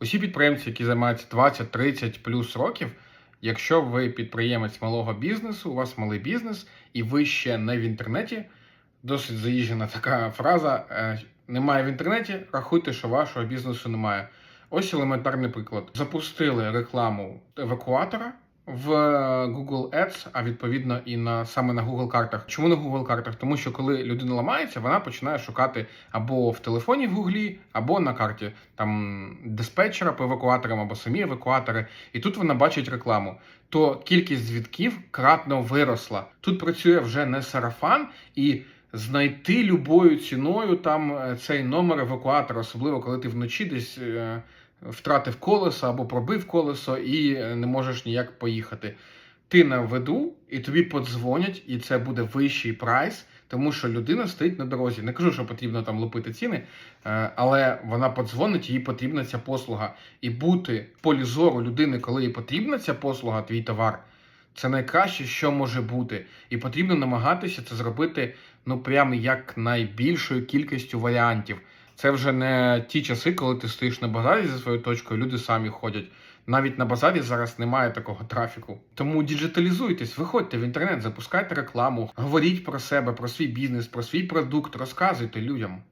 Усі підприємці, які займаються 20-30 плюс років, якщо ви підприємець малого бізнесу, у вас малий бізнес, і ви ще не в інтернеті, досить заїжджена така фраза. е, Немає в інтернеті, рахуйте, що вашого бізнесу немає. Ось елементарний приклад. Запустили рекламу евакуатора в Google Ads, а відповідно і на саме на Google картах. Чому на Google картах? Тому що коли людина ламається, вона починає шукати або в телефоні в Гуглі, або на карті там диспетчера по евакуаторам, або самі евакуатори. І тут вона бачить рекламу. То кількість дзвінків кратно виросла. Тут працює вже не сарафан і. Знайти любою ціною там е, цей номер евакуатора, особливо коли ти вночі десь е, втратив колесо або пробив колесо і е, не можеш ніяк поїхати. Ти на виду, і тобі подзвонять, і це буде вищий прайс, тому що людина стоїть на дорозі. Не кажу, що потрібно там лупити ціни, е, але вона подзвонить, їй потрібна ця послуга. І бути в полі зору людини, коли їй потрібна ця послуга, твій товар. Це найкраще, що може бути, і потрібно намагатися це зробити ну прям як найбільшою кількістю варіантів. Це вже не ті часи, коли ти стоїш на базарі за своєю точкою, люди самі ходять. Навіть на базарі зараз немає такого трафіку. Тому діджиталізуйтесь, виходьте в інтернет, запускайте рекламу, говоріть про себе, про свій бізнес, про свій продукт, розказуйте людям.